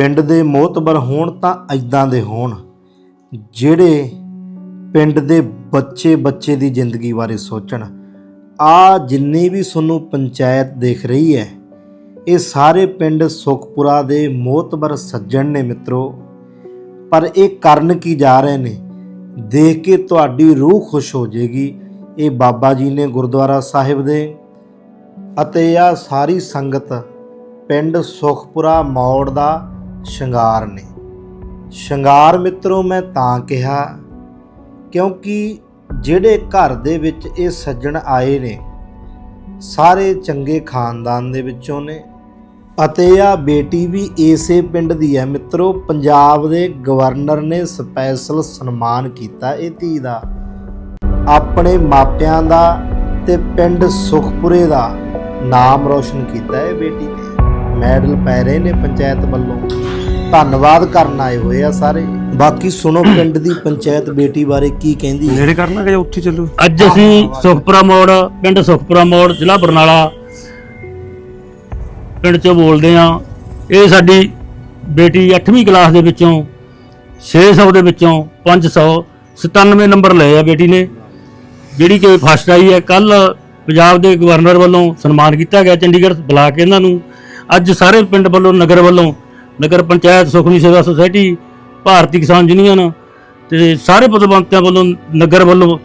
ਪਿੰਡ ਦੇ ਮੋਤਬਰ ਹੋਣ ਤਾਂ ਐਦਾਂ ਦੇ ਹੋਣ, ਜਿਹੜੇ ਪਿੰਡ ਦੇ ਬੱਚੇ ਬੱਚੇ ਦੀ ਜ਼ਿੰਦਗੀ ਬਾਰੇ ਸੋਚਣ। ਆ ਜਿੰਨੀ ਵੀ ਤੁਹਾਨੂੰ ਪੰਚਾਇਤ ਦੇਖ ਰਹੀ ਹੈ, ਇਹ ਸਾਰੇ ਪਿੰਡ ਸੁਖਪੁਰਾ ਦੇ ਮੋਤਬਰ ਸੱਜਣ ਨੇ ਮਿੱਤਰੋ। ਪਰ ਇਹ ਕਰਨ ਕੀ ਜਾ ਰਹੇ ਨੇ? ਦੇਖ ਕੇ ਤੁਹਾਡੀ ਰੂਹ ਖੁਸ਼ ਹੋ ਜਾਏਗੀ। ਇਹ ਬਾਬਾ ਜੀ ਨੇ ਗੁਰਦੁਆਰਾ ਸਾਹਿਬ ਦੇ ਅਤੇ ਆ ਸਾਰੀ ਸੰਗਤ ਪਿੰਡ ਸੁਖਪੁਰਾ ਮੌੜ ਦਾ ਸ਼ਿੰਗਾਰ ਨੇ। ਸ਼ਿੰਗਾਰ ਮਿੱਤਰੋ ਮੈਂ ਤਾਂ ਕਿਹਾ, ਕਿਉਂਕਿ ਜਿਹੜੇ ਘਰ ਦੇ ਵਿੱਚ ਇਹ ਸੱਜਣ ਆਏ ਨੇ, ਸਾਰੇ ਚੰਗੇ ਖਾਨਦਾਨ ਦੇ ਵਿੱਚੋਂ ਨੇ। ਅਤੇ ਆ ਬੇਟੀ ਵੀ ਇਸੇ ਪਿੰਡ ਦੀ ਹੈ ਮਿੱਤਰੋ, ਪੰਜਾਬ ਦੇ ਗਵਰਨਰ ਨੇ ਸਪੈਸ਼ਲ ਸਨਮਾਨ ਕੀਤਾ ਇਹ ਧੀ ਦਾ। ਆਪਣੇ ਮਾਪਿਆਂ ਦਾ ਤੇ ਪਿੰਡ ਸੁਖਪੁਰੇ ਦਾ ਨਾਮ ਰੋਸ਼ਨ ਕੀਤਾ ਇਹ ਬੇਟੀ ਨੇ। ਮੈਡਲ ਪੈ ਰਹੇ ਨੇ ਪੰਚਾਇਤ ਵੱਲੋਂ। ਧੰਨਵਾਦ ਕਰਨ ਆਏ ਹੋਏ ਆ ਸਾਰੇ। ਬਾਕੀ ਸੁਣੋ ਪਿੰਡ ਦੀ ਪੰਚਾਇਤ ਬੇਟੀ ਬਾਰੇ ਕੀ ਕਹਿੰਦੀ ਹੈ। ਨੇੜੇ ਕਰਨਾ ਕਿ ਜਾਂ ਉੱਥੇ ਚੱਲੂ? ਅੱਜ ਅਸੀਂ ਸੁਖਪੁਰਾ ਮੋੜ ਪਿੰਡ ਸੁਖਪੁਰਾ ਮੋੜ ਜ਼ਿਲ੍ਹਾ ਬਰਨਾਲਾ ਪਿੰਡ ਚੋਂ ਬੋਲਦੇ ਆ ਇਹ ਸਾਡੀ ਬੇਟੀ 8ਵੀਂ ਕਲਾਸ ਦੇ ਵਿੱਚੋਂ 600 ਦੇ ਵਿੱਚੋਂ 597 ਨੰਬਰ ਲਏ ਆ ਬੇਟੀ ਨੇ ਜਿਹੜੀ ਕਿ ਫਸਟ ਆਈ ਹੈ। ਕੱਲ ਪੰਜਾਬ ਦੇ ਗਵਰਨਰ ਵੱਲੋਂ ਸਨਮਾਨ ਕੀਤਾ ਗਿਆ ਚੰਡੀਗੜ੍ਹ ਬੁਲਾ ਕੇ ਇਹਨਾਂ ਨੂੰ। ਅੱਜ ਸਾਰੇ ਪਿੰਡ ਵੱਲੋਂ ਨਗਰ ਵੱਲੋਂ ਨਗਰ ਪੰਚਾਇਤ ਸੁਖਮਨੀ ਸੇਵਾ ਸੁਸਾਇਟੀ ਭਾਰਤੀ ਕਿਸਾਨ ਯੂਨੀਅਨ ਤੇ ਸਾਰੇ ਪਦਵੰਤਿਆਂ ਵੱਲੋਂ ਨਗਰ ਵੱਲੋਂ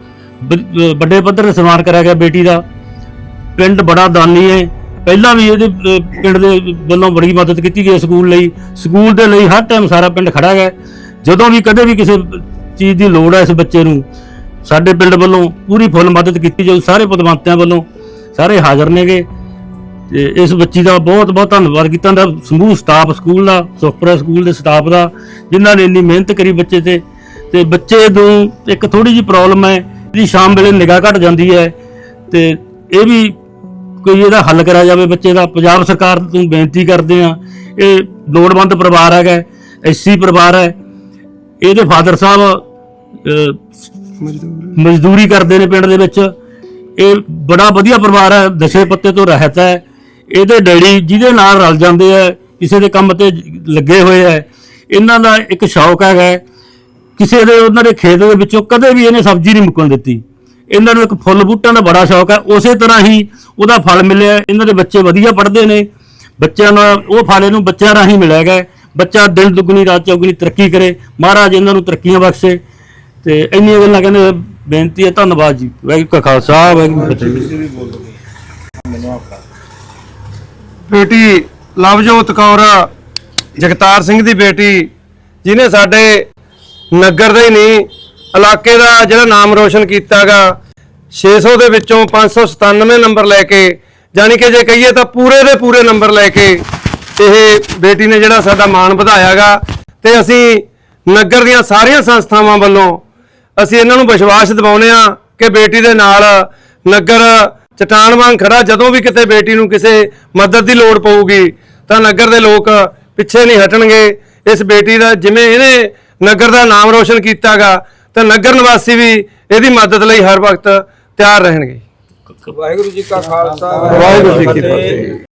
ਬ- ਵੱਡੇ ਪੱਧਰ ਤੇ ਸਨਮਾਨ ਕਰਿਆ ਗਿਆ ਬੇਟੀ ਦਾ। ਪਿੰਡ ਬੜਾ ਦਾਨੀ ਹੈ। ਪਹਿਲਾਂ ਵੀ ਇਹਦੇ ਅਹ, ਪਿੰਡ ਦੇ ਵੱਲੋਂ ਬੜੀ ਮਦਦ ਕੀਤੀ ਗਈ ਸਕੂਲ ਲਈ। ਸਕੂਲ ਦੇ ਲਈ ਹਰ ਟਾਈਮ ਸਾਰਾ ਪਿੰਡ ਖੜਾ ਹੈ ਜਦੋਂ ਵੀ ਕਦੇ ਵੀ ਕਿਸੇ ਚੀਜ਼ ਦੀ ਲੋੜ ਹੈ ਇਸ ਬੱਚੇ ਨੂੰ ਸਾਡੇ ਪਿੰਡ ਵੱਲੋਂ ਪੂਰੀ ਫੁੱਲ ਮਦਦ ਕੀਤੀ ਜਾਊ ਸਾਰੇ ਪਦਵੰਤਿਆਂ ਵੱਲੋਂ ਸਾਰੇ ਹਾਜ਼ਰ ਨੇਗੇ। ਤੇ ਇਸ ਬੱਚੀ ਦਾ ਬਹੁਤ ਬਹੁਤ ਧੰਨਵਾਦ ਕੀਤਾ ਦਾ ਸਮੂਹ ਸਟਾਫ ਸਕੂਲ ਦਾ ਸੁਖਪੁਰਾ ਸਕੂਲ ਦੇ ਸਟਾਫ ਦਾ, ਜਿਨ੍ਹਾਂ ਨੇ ਇੰਨੀ ਮਿਹਨਤ ਕਰੀ ਬੱਚੇ ਤੇ। ਤੇ ਬੱਚੇ ਨੂੰ ਇੱਕ ਥੋੜੀ ਜਿਹੀ ਪ੍ਰੋਬਲਮ ਹੈ, ਇਹਦੀ ਸ਼ਾਮ ਵੇਲੇ ਨਿਗਾਹ ਘਟ ਜਾਂਦੀ ਹੈ। ਤੇ ਇਹ ਵੀ ਕੋਈ ਇਹਦਾ ਹੱਲ ਕਰਿਆ ਜਾਵੇ ਬੱਚੇ ਦਾ। ਪੰਜਾਬ ਸਰਕਾਰ ਤੋਂ ਬੇਨਤੀ ਕਰਦੇ ਆ ਇਹ ਲੋੜਵੰਦ ਪਰਿਵਾਰ ਹੈਗਾ, ਐਸਸੀ ਪਰਿਵਾਰ ਹੈ। ਇਹਦੇ ਫਾਦਰ ਸਾਹਿਬ ਮਜ਼ਦੂਰੀ ਕਰਦੇ ਨੇ ਪਿੰਡ ਦੇ ਵਿੱਚ। ਇਹ ਬੜਾ ਵਧੀਆ ਪਰਿਵਾਰ ਹੈ ਦਸ਼ੇ ਪੱਤੇ ਤੋਂ ਰਹਿਤ ਹੈ। ਇਹਦੇ ਡੈਡੀ ਜਿਹਦੇ ਨਾਲ ਰਲ ਜਾਂਦੇ ਆ, ਕਿਸੇ ਦੇ ਕੰਮ ਤੇ ਲੱਗੇ ਹੋਏ ਆ, ਇਹਨਾਂ ਦਾ ਇੱਕ ਸ਼ੌਕ ਹੈਗਾ। ਕਿਸੇ ਦੇ ਉਹਨਾਂ ਦੇ ਖੇਤ ਦੇ ਵਿੱਚੋਂ ਕਦੇ ਵੀ ਇਹਨੇ ਸਬਜ਼ੀ ਨਹੀਂ ਮੁੱਕਣ ਦਿੱਤੀ। ਇਹਨਾਂ ਨੂੰ ਇੱਕ ਫੁੱਲ ਬੂਟਿਆਂ ਦਾ ਬੜਾ ਸ਼ੌਕ ਹੈ ਉਸੇ ਤਰ੍ਹਾਂ ਹੀ ਉਹਦਾ ਫਲ ਮਿਲਿਆ। ਇਹਨਾਂ ਦੇ ਬੱਚੇ ਵਧੀਆ ਪੜ੍ਹਦੇ ਨੇ। ਬੱਚਿਆਂ ਨਾਲ ਉਹ ਫਲ ਇਹਨੂੰ ਬੱਚਿਆਂ ਰਾਹੀਂ ਮਿਲਿਆ ਹੈਗਾ। ਬੱਚਾ ਦਿਨ ਦੁੱਗਣੀ, ਰਾਤ ਚੌਗਣੀ ਤਰੱਕੀ ਕਰੇ। ਮਹਾਰਾਜ ਇਹਨਾਂ ਨੂੰ ਤਰੱਕੀਆਂ ਬਖਸ਼ੇ। ਤੇ ਇੰਨੀਆਂ ਗੱਲਾਂ ਕਹਿੰਦੇ ਬੇਨਤੀ ਹੈ, ਧੰਨਵਾਦ ਜੀ। ਵਾਹਿਗੁਰੂ ਕਾ ਖਾਲਸਾ, ਵਾਹਿਗੁਰੂ ਜੀ ਕੀ ਫਤਿਹ। ਬੇਟੀ ਲਵਜੋਤ ਕੌਰ, ਜਗਤਾਰ ਸਿੰਘ ਦੀ ਬੇਟੀ, ਜਿਹਨੇ ਸਾਡੇ ਨਗਰ ਦਾ ਹੀ ਨਹੀਂ, ਇਲਾਕੇ ਦਾ ਜਿਹੜਾ ਨਾਮ ਰੋਸ਼ਨ ਕੀਤਾਗਾ 600 ਦੇ ਵਿੱਚੋਂ 597 ਨੰਬਰ ਲੈ ਕੇ ਜਾਨੀ ਕਿ ਜੇ ਕਹੀਏ ਤਾਂ ਪੂਰੇ ਦੇ ਪੂਰੇ ਨੰਬਰ ਲੈ ਕੇ ਇਹ ਬੇਟੀ ਨੇ ਜਿਹੜਾ ਸਾਡਾ ਮਾਣ ਵਧਾਇਆਗਾ। ਤੇ ਅਸੀਂ ਨਗਰ ਦੀਆਂ ਸਾਰੀਆਂ ਸੰਸਥਾਵਾਂ ਵੱਲੋਂ ਅਸੀਂ ਇਹਨਾਂ ਨੂੰ ਵਿਸ਼ਵਾਸ ਦਿਵਾਉਂਦੇ ਆ ਕਿ ਬੇਟੀ ਦੇ ਨਾਲ ਨਗਰ ਚਟਾਨ ਵਾਂਗ ਖੜਾ ਜਦੋਂ ਵੀ ਕਿਤੇ ਬੇਟੀ ਨੂੰ ਕਿਸੇ ਮਦਦ ਦੀ ਲੋੜ ਪਊਗੀ ਤਾਂ ਨਗਰ ਦੇ ਲੋਕ ਪਿੱਛੇ ਨਹੀਂ ਹਟਣਗੇ। ਇਸ ਬੇਟੀ ਦਾ ਜਿਵੇਂ ਇਹਨੇ ਨਗਰ ਦਾ ਨਾਮ ਰੋਸ਼ਨ ਕੀਤਾਗਾ ਤਾਂ ਨਗਰ ਨਿਵਾਸੀ ਵੀ ਇਹਦੀ ਮਦਦ ਲਈ ਹਰ ਵਕਤ ਤਿਆਰ ਰਹਿਣਗੇ। ਵਾਹਿਗੁਰੂ ਜੀ ਕਾ ਖਾਲਸਾ। ਵਾਹਿਗੁਰੂ ਜੀ ਕੀ ਫਤਿਹ।